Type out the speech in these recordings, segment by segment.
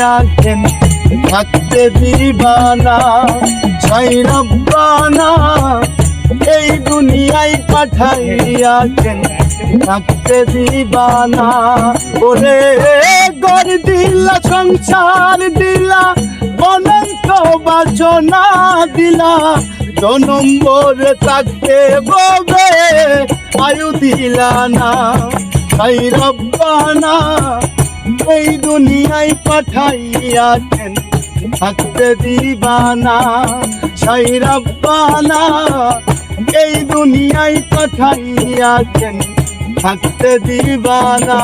পাঠাইয়াছেন থাকতে দিবানা সাই রব্বানা এই দুনিয়ায় পাঠাইয়াছেন থাকতে দিবানা। ওরে গর দিলা, সংসার দিলা, অনন্ত বাসনা দিলা নম্বরে থাকতে ববে আয়ু দিলা না তাই রব্বানা এই দুনিয়ায় পাঠাইয়াছেন থাকতে দিবানা সাই এই দুনিয়ায় পাঠাইয়াছেন থাকতে দিবানা।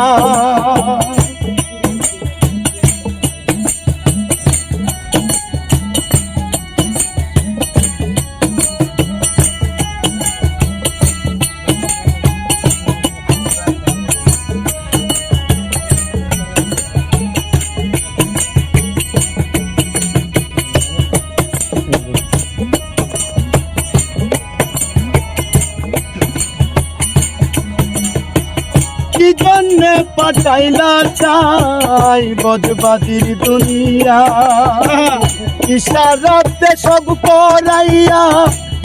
পাঠাইলা চাই বদবাদির দুনিয়া। ইশারাতে সব করাইয়া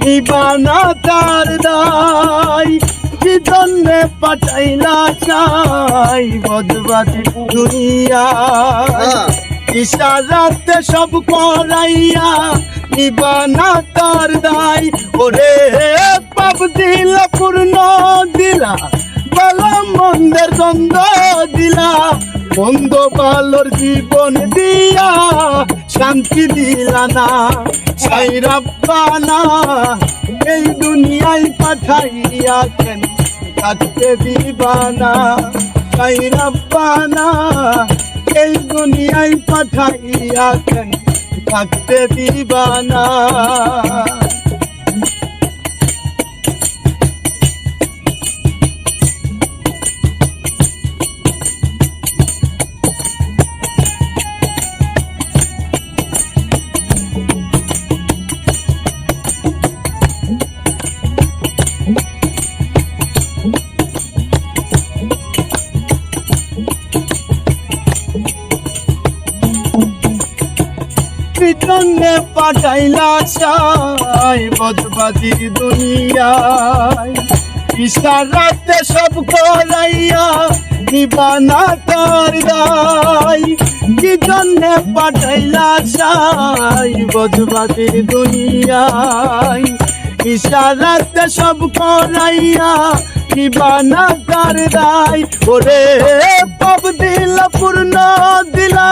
নিবানা তার দায় কি জন্যে পাঠাইলা চাই বদবাদির দুনিয়া? ইশারাতে সব করাইয়া নিবানা তার দায় ওরে পাপ দিল পূর্ণ দিলা মন্দের দ্বন্দ্ব দিলা, বন্ধ ভালোর জীবন দিয়া শান্তি দিলা না। সাই রাব্বানা, এই দুনিয়ায় পাঠাইয়াছেন, থাকতে দিবানা। সাই রাব্বানা, এই দুনিয়ায় পাঠাইয়াছেন, থাকতে দিবানা। পিছনে পাঠাইলা চাই বদবাদি দুনিয়ায়। ইশারাতে সব করাইয়া নিবানা তার দায়। কি জন্যে পাঠাইলা চাই বদবাদি দুনিয়ায়। ইশারাতে সব করাইয়া নিবানা তার দায়। ওরে পাপ দিলা, পূর্ণ দিলা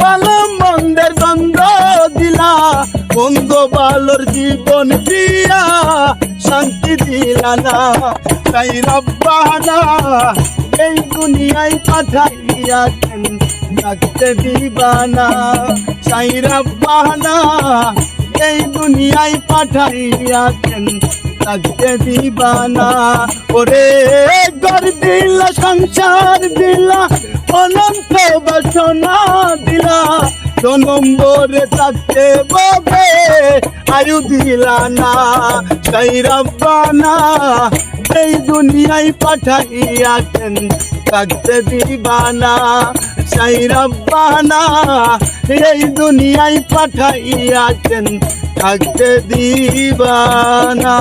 ভালো মন্দের দ্বন্দ্ব দিলা, বন্ধ ভালোর জীবন দিয়া শান্তি দিলা না। তাই রব্বানা, এই দুনিয়ায় পাঠাইয়াছেন থাকতে দিবানা। সাই রব্বানা, এই দুনিয়ায় পাঠাইয়া পাঠাইয়াছেন থাকতে দিবানা। ওরে দিলা সংসার দিলা, অনন্ত বাসনা দিলা। নম্বরে থাকতে ববে, আয়ু দিলা না। সেই রব্বানা এই দুনিয়ায় পাঠাইয়াছেন থাকতে দিবানা। সেই রব্বানা এই দুনিয়ায় পাঠাইয়াছেন থাকতে দিবানা।